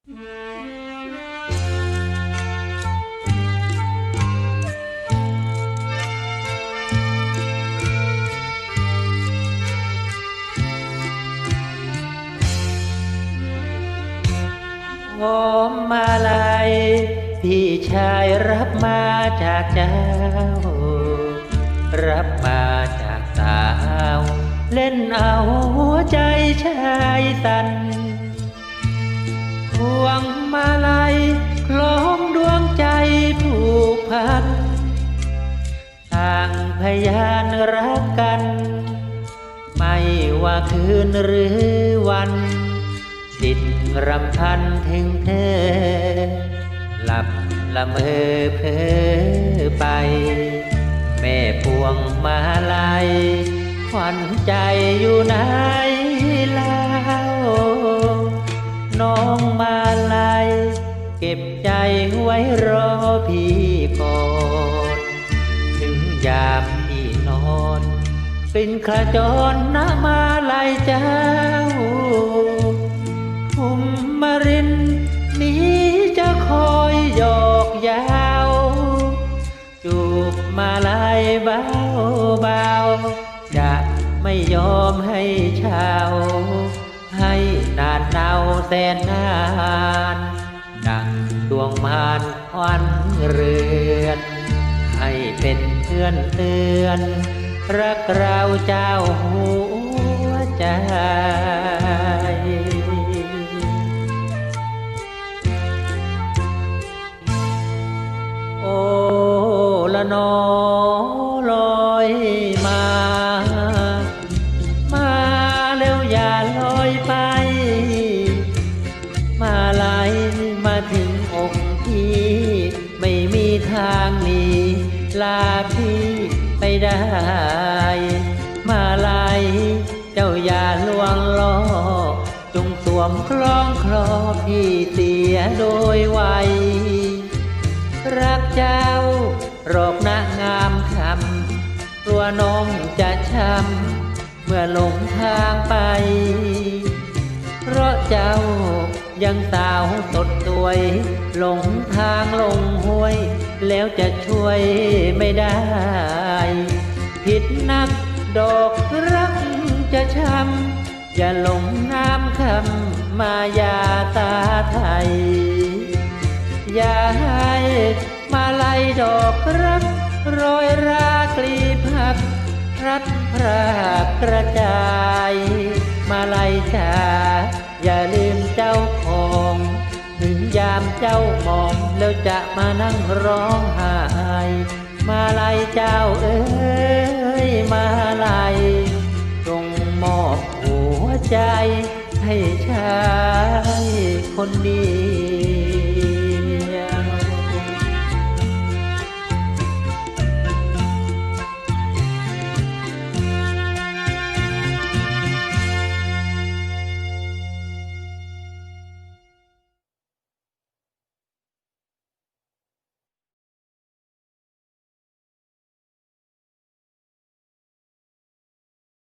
หอมมาลัยพี่ชายรับมาจากเจ้า รับมาจากสาว เล่นเอาหัวใจชายสันพว งมาลัยคล้องดวงใจผูกพัน ต่างพยานรักกัน ไม่ว่าคืนหรือวันจิตรำพันถึงเธอ หลับละเมอเพ้อไป แม่พวงมาลัยขวัญใจอยู่ไหนล่า น้องมาลัยเก็บใจไว้รอพี่ก่อนถึงยามพี่นอนเป็นขจรนะมาลายเจ้าภูมมารินนี้จะคอยหยอกยาว จูบมาลายเบาเบาจะไม่ยอมให้เช่าให้ นานเนาแสนนานดังดวงมารควันเรือนให้เป็นเพื่อนเตือน รักเราเจ้าหัวใจโอ้ละนอลอย ทางนีลาพี่ไปได้ มาไหลเจ้าอย่าลวงล้อจงสวมคล้องคลอพี่เสียโดยไวรักเจ้ารอกนะงามคำตัวน้องจะช้ำเมื่อหลงทางไป เพราะเจ้า ยังสาวสดสวย หลงทางหลงห้วย แล้วจะช่วยไม่ได้ ผิดนักดอกรักจะช้ำอย่าหลงน้ำคำมายาตาไทย อย่าให้มาไล่ดอกรักโรยรากลีพักรัดพรากกระจาย มาไล่จ่าอย่าลื เจ้ามองแล้วจะมานั่งร้องไห้มาไล่เจ้าเอ้ยมาไล่จงมอบหัวใจให้ชายคนดี